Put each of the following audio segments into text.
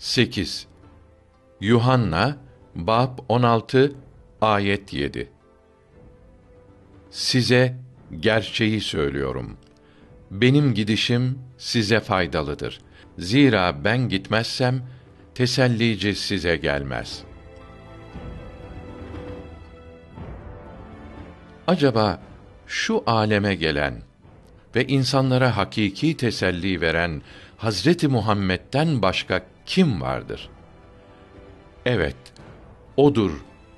8. Yuhanna bab 16 ayet 7. Size gerçeği söylüyorum. Benim gidişim size faydalıdır. Zira ben gitmezsem tesellici size gelmez. Acaba şu aleme gelen ve insanlara hakiki teselli veren Hazreti Muhammed'den başka kim vardır? Evet, odur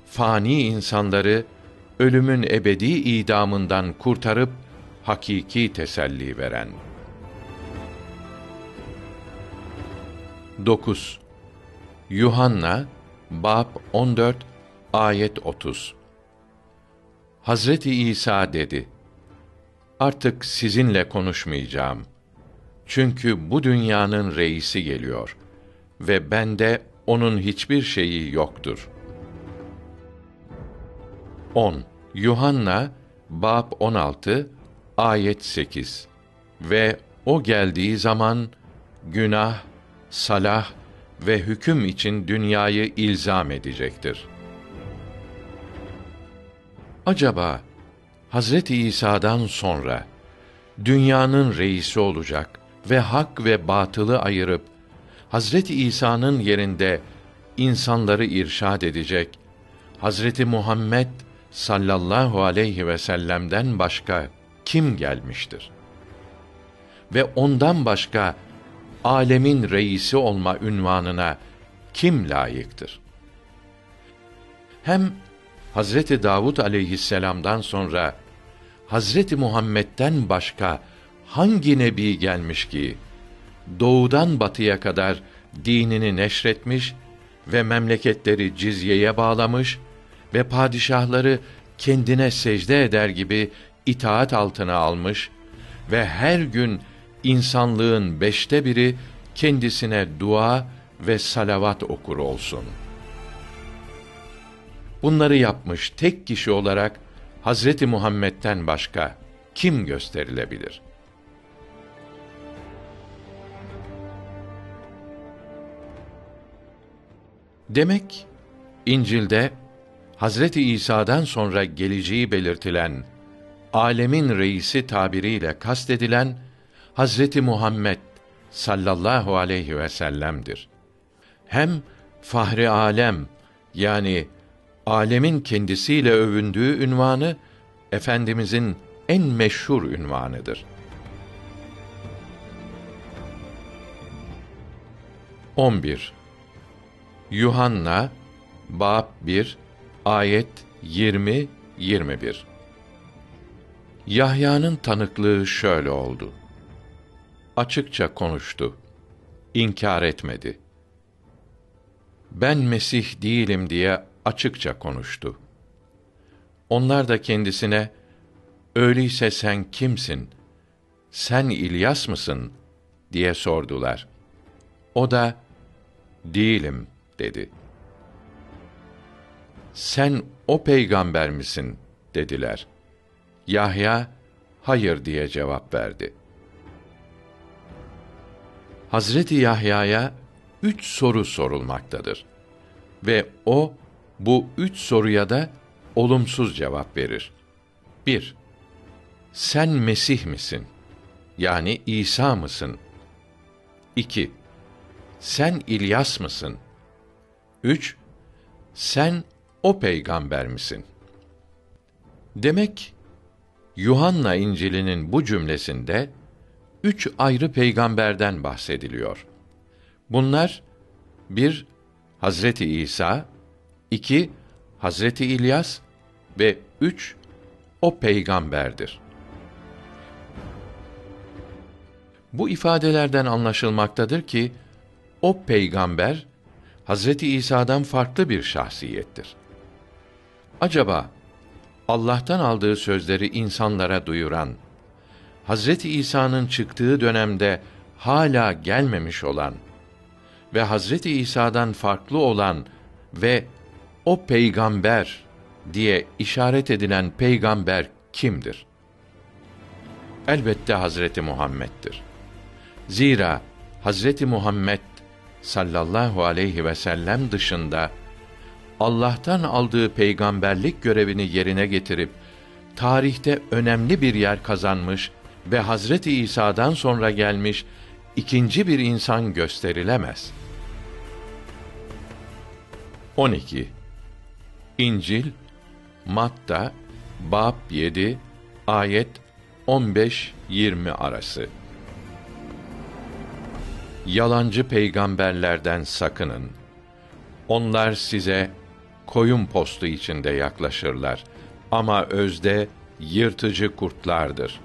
fani insanları ölümün ebedi idamından kurtarıp hakiki teselli veren. 9. Yuhanna bab 14 ayet 30. Hazreti İsa dedi: Artık sizinle konuşmayacağım. Çünkü bu dünyanın reisi geliyor ve bende onun hiçbir şeyi yoktur. 10. Yuhanna bab 16 ayet 8. Ve o geldiği zaman günah, salah ve hüküm için dünyayı ilzam edecektir. Acaba Hazreti İsa'dan sonra dünyanın reisi olacak ve hak ve batılı ayırıp Hazreti İsa'nın yerinde insanları irşad edecek Hazreti Muhammed sallallahu aleyhi ve sellem'den başka kim gelmiştir? Ve ondan başka alemin reisi olma ünvanına kim layıktır? Hem Hazreti Davud aleyhisselam'dan sonra Hazreti Muhammed'den başka hangi nebi gelmiş ki doğudan batıya kadar dinini neşretmiş ve memleketleri cizyeye bağlamış ve padişahları kendine secde eder gibi itaat altına almış ve her gün insanlığın beşte biri kendisine dua ve salavat okur olsun. Bunları yapmış tek kişi olarak Hazreti Muhammed'den başka kim gösterilebilir? Demek İncil'de Hazreti İsa'dan sonra geleceği belirtilen alemin reisi tabiriyle kastedilen Hazreti Muhammed sallallahu aleyhi ve sellem'dir. Hem fahri alem yani alemin kendisiyle övündüğü ünvanı efendimizin en meşhur ünvanıdır. 11. Yuhanna bab 1 ayet 20 21 Yahya'nın tanıklığı şöyle oldu. Açıkça konuştu. İnkar etmedi. Ben Mesih değilim diye açıkça konuştu. Onlar da kendisine öyleyse sen kimsin? Sen İlyas mısın? diye sordular. O da değilim dedi. Sen o peygamber misin? dediler. Yahya hayır diye cevap verdi. Hazreti Yahya'ya üç soru sorulmaktadır ve o bu üç soruya da olumsuz cevap verir. 1. Sen Mesih misin? Yani İsa mısın? 2. Sen İlyas mısın? 3. Sen o peygamber misin? Demek Yuhanna İncil'inin bu cümlesinde üç ayrı peygamberden bahsediliyor. Bunlar bir Hazreti İsa, iki Hazreti İlyas ve üç o peygamberdir. Bu ifadelerden anlaşılmaktadır ki o peygamber Hazreti İsa'dan farklı bir şahsiyettir. Acaba Allah'tan aldığı sözleri insanlara duyuran Hazreti İsa'nın çıktığı dönemde hala gelmemiş olan ve Hazreti İsa'dan farklı olan ve o peygamber diye işaret edilen peygamber kimdir? Elbette Hazreti Muhammed'dir. Zira Hazreti Muhammed sallallahu aleyhi ve sellem dışında Allah'tan aldığı peygamberlik görevini yerine getirip tarihte önemli bir yer kazanmış ve Hazreti İsa'dan sonra gelmiş ikinci bir insan gösterilemez. 12. İncil Matta bab 7 ayet 15-20 arası. Yalancı peygamberlerden sakının. Onlar size koyun postu içinde yaklaşırlar ama özde yırtıcı kurtlardır.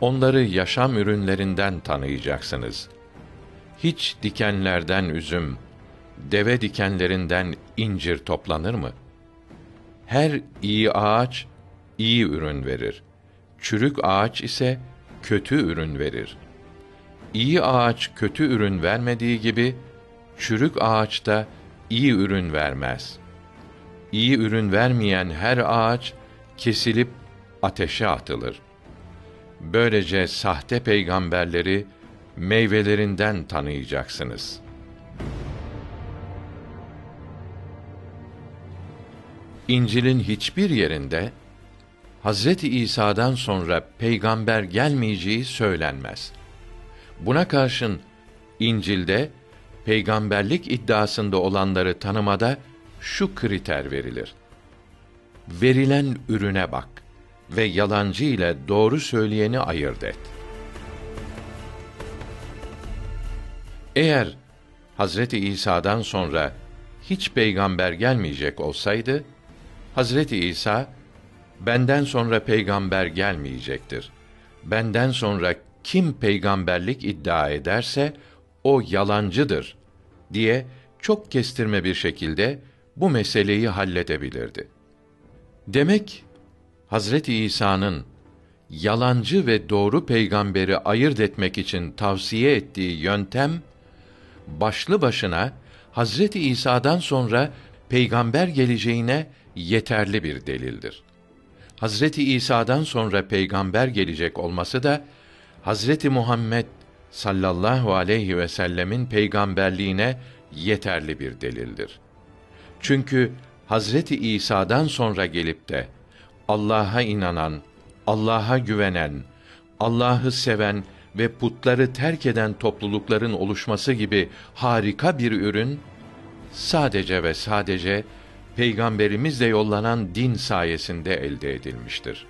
Onları yaşam ürünlerinden tanıyacaksınız. Hiç dikenlerden üzüm, deve dikenlerinden incir toplanır mı? Her iyi ağaç iyi ürün verir. Çürük ağaç ise kötü ürün verir. İyi ağaç kötü ürün vermediği gibi çürük ağaç da iyi ürün vermez. İyi ürün vermeyen her ağaç kesilip ateşe atılır. Böylece sahte peygamberleri meyvelerinden tanıyacaksınız. İncil'in hiçbir yerinde Hazreti İsa'dan sonra peygamber gelmeyeceği söylenmez. Buna karşın İncil'de peygamberlik iddiasında olanları tanımada şu kriter verilir. Verilen ürüne bak ve yalancı ile doğru söyleyeni ayırt et. Eğer Hazreti İsa'dan sonra hiç peygamber gelmeyecek olsaydı, Hazreti İsa benden sonra peygamber gelmeyecektir. Benden sonra kim peygamberlik iddia ederse o yalancıdır diye çok kestirme bir şekilde bu meseleyi halledebilirdi. Demek Hazreti İsa'nın yalancı ve doğru peygamberi ayırt etmek için tavsiye ettiği yöntem başlı başına Hazreti İsa'dan sonra peygamber geleceğine yeterli bir delildir. Hazreti İsa'dan sonra peygamber gelecek olması da Hazreti Muhammed sallallahu aleyhi ve sellemin peygamberliğine yeterli bir delildir. Çünkü Hazreti İsa'dan sonra gelip de Allah'a inanan, Allah'a güvenen, Allah'ı seven ve putları terk eden toplulukların oluşması gibi harika bir ürün sadece ve sadece peygamberimizle yollanan din sayesinde elde edilmiştir.